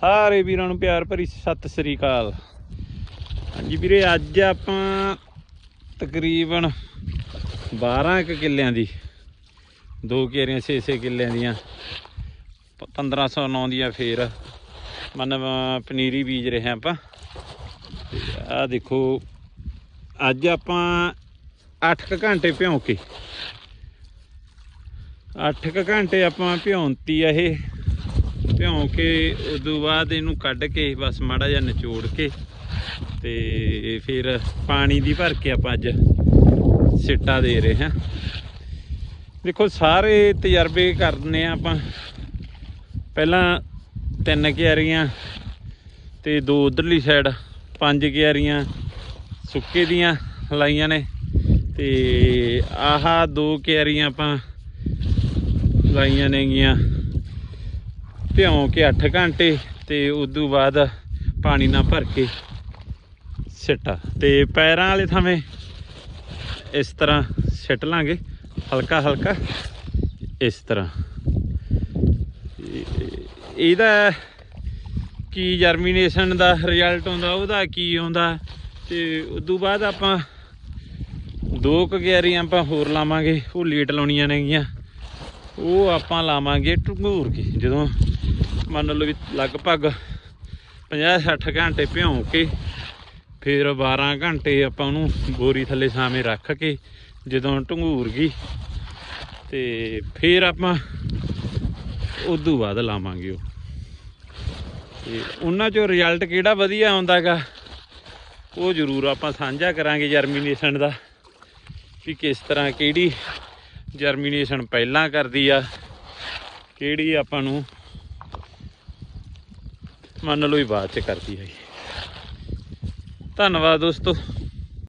ਸਾਰੇ ਵੀਰਾਂ ਨੂੰ ਪਿਆਰ ਭਰੀ ਸਤਿ ਸ੍ਰੀ ਅਕਾਲ। ਹਾਂਜੀ ਵੀਰੇ, ਅੱਜ ਆਪਾਂ ਤਕਰੀਬਨ 12 ਕੁ ਕਿੱਲਿਆਂ ਦੀ, ਦੋ ਕਿਆਰੀਆਂ 6-6 ਕਿੱਲਿਆਂ ਦੀਆਂ 1509 ਦੀਆਂ ਫੇਰ ਮਨ ਪਨੀਰੀ ਬੀਜ ਰਹੇ ਹਾਂ ਆਪਾਂ। ਆ ਦੇਖੋ, ਅੱਜ ਆਪਾਂ 8 ਘੰਟੇ ਭਿਉਂ ਕੇ 8 ਘੰਟੇ ਆਪਾਂ ਭਿਉਂਤੀ ਆ ਇਹ। ਭਿਉਂ ਕੇ ਉਦੋਂ ਬਾਅਦ ਇਹਨੂੰ ਕੱਢ ਕੇ ਬਸ ਮਾੜਾ ਜਿਹਾ ਨਿਚੋੜ ਕੇ ਤੇ ਫਿਰ ਪਾਣੀ ਦੀ ਭਰ ਕੇ ਆਪਾਂ ਅੱਜ ਸਿੱਟਾ ਦੇ ਰਹੇ ਹਾਂ। ਦੇਖੋ, ਸਾਰੇ ਤਜਰਬੇ ਕਰਨੇ ਆ ਆਪਾਂ। ਪਹਿਲਾਂ ਤਿੰਨ ਕਿਆਰੀਆਂ ਤੇ ਦੋ ਉਧਰਲੀ ਸਾਈਡ ਪੰਜ ਕਿਆਰੀਆਂ ਸੁੱਕੇ ਦੀਆਂ ਲਾਈਆਂ ਨੇ ਤੇ ਆਹਾ ਦੋ ਕਿਆਰੀਆਂ ਆਪਾਂ ਲਾਈਆਂ ਨੇਗੀਆਂ। ਭਿਉਂ ਕੇ 8 ਘੰਟੇ ਤੇ ਉਦੋਂ ਬਾਅਦ ਪਾਣੀ ਨਾਲ ਭਰ ਕੇ ਸਿੱਟਾ। ਤੇ ਪੈਰਾਂ ਵਾਲੇ ਥਾਵੇਂ ਇਸ ਤਰ੍ਹਾਂ ਸਿੱਟ ਲਾਂਗੇ। ਹਲਕਾ ਹਲਕਾ ਇਸ ਤਰ੍ਹਾਂ। ਇਹ- ਇਹਦਾ ਕੀ ਜਰਮੀਨੇਸ਼ਨ ਦਾ ਰਿਜ਼ਲਟ ਆਉਂਦਾ, ਉਹਦਾ ਕੀ ਆਉਂਦਾ? ਤੇ ਉਦੋਂ ਬਾਅਦ ਆਪਾਂ ਦੋ ਕੁ ਕਿਆਰੀਆਂ ਆਪਾਂ ਹੋਰ ਲਾਵਾਂਗੇ। ਉਹ ਲੇਟ ਲਾਉਣੀਆਂ ਨੇਗੀਆਂ। ਉਹ ਆਪਾਂ ਲਾਵਾਂਗੇ ਢੰਗੂਰ ਕੇ। ਜਦੋਂ ਮੰਨ ਲਓ ਵੀ ਲਗਭਗ 50 60 ਘੰਟੇ ਭਿਉਂ ਕੇ ਫਿਰ 12 ਘੰਟੇ ਆਪਾਂ ਉਹਨੂੰ ਬੋਰੀ ਥੱਲੇ ਸਾਵੇਂ ਰੱਖ ਕੇ ਜਦੋਂ ਢੰਗੂਰ ਗਈ ਤੇ ਫਿਰ ਆਪਾਂ ਉਦੋਂ ਬਾਅਦ ਲਾਵਾਂਗੇ ਉਹ। ਤੇ ਉਹਨਾਂ ਚੋਂ ਰਿਜ਼ਲਟ ਕਿਹੜਾ ਵਧੀਆ ਆਉਂਦਾਗਾ, ਉਹ ਜ਼ਰੂਰ ਆਪਾਂ ਸਾਂਝਾ ਕਰਾਂਗੇ ਜਰਮੀਨੇਸ਼ਨ ਦਾ ਵੀ ਕਿਸ ਤਰ੍ਹਾਂ ਕਿਹੜੀ ਜਰਮੀਨੇਸ਼ਨ ਪਹਿਲਾਂ ਕਰਦੀ ਆ, ਕਿਹੜੀ ਆਪਾਂ ਨੂੰ ਮੰਨ ਲਓ ਹੀ ਬਾਅਦ ਚ ਕਰਦੀ ਹੈ ਧੰਨਵਾਦ ਦੋਸਤੋ।